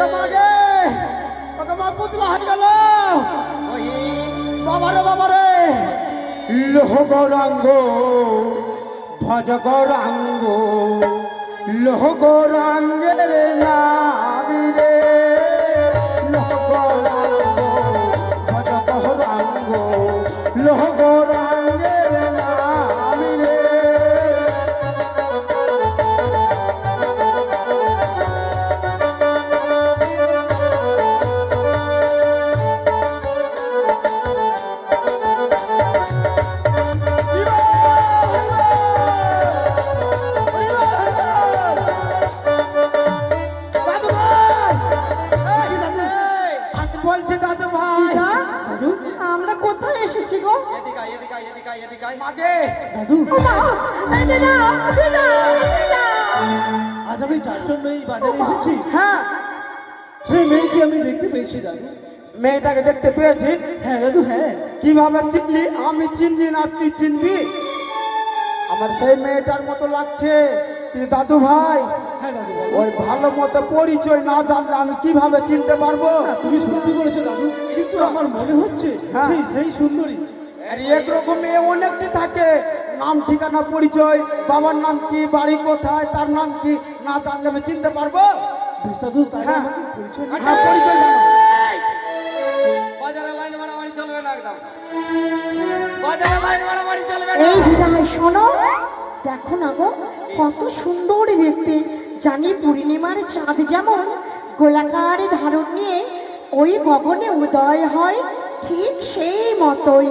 ওকে মাগে ওকে মা পুতলা হয়ে গেল। বাবারে বাবারে। লোহ গৌরাঙ্গ ভজ গৌরাঙ্গ লোহ গৌরাঙ্গের নাবি রে দাদু ভাই? দাদু আমরা কোথায় এসেছি গো? এদিকে এদিকে মাগে দাদু। আজ আমি জন্য এই বাজারে এসেছি। হ্যাঁ। সেই মেয়েকে আমি দেখতে পেয়েছি দাদু। মেয়েটাকে দেখতে পেয়েছি হ্যাঁ দাদু হ্যাঁ। কীভাবে চিনলি? আমি চিনলি না তুই চিনবি? আমার সেই মেয়েটার মতো লাগছে। দাদু ভাই হ্যাঁ ওই ভালো মতো পরিচয় না জানলে আমি কীভাবে চিনতে পারব? তুমি সত্যি বলেছ দাদু কিন্তু আমার মনে হচ্ছে হ্যাঁ। সেই সেই সুন্দরী। একরকম মেয়ে অনেকটি থাকে নাম ঠিকানা পরিচয় বাবার নাম কি বাড়ি কোথায় তার নাম কি না জানলে আমি চিনতে পারব? দাদু হ্যাঁ। পরিচয় হ্যাঁ, পরিচয় বাজারে লাইন মারামারি চলবে না একদম। বাজারে লাইন মারামারি চলবে না। এই শোনো দেখো না গো, কত সুন্দর দেখতে। জানি পূর্ণিমার চাঁদ যেমন, গোলাকার ধারণ নিয়ে ওই গগনে উদয় হয় ঠিক সেই মতোই।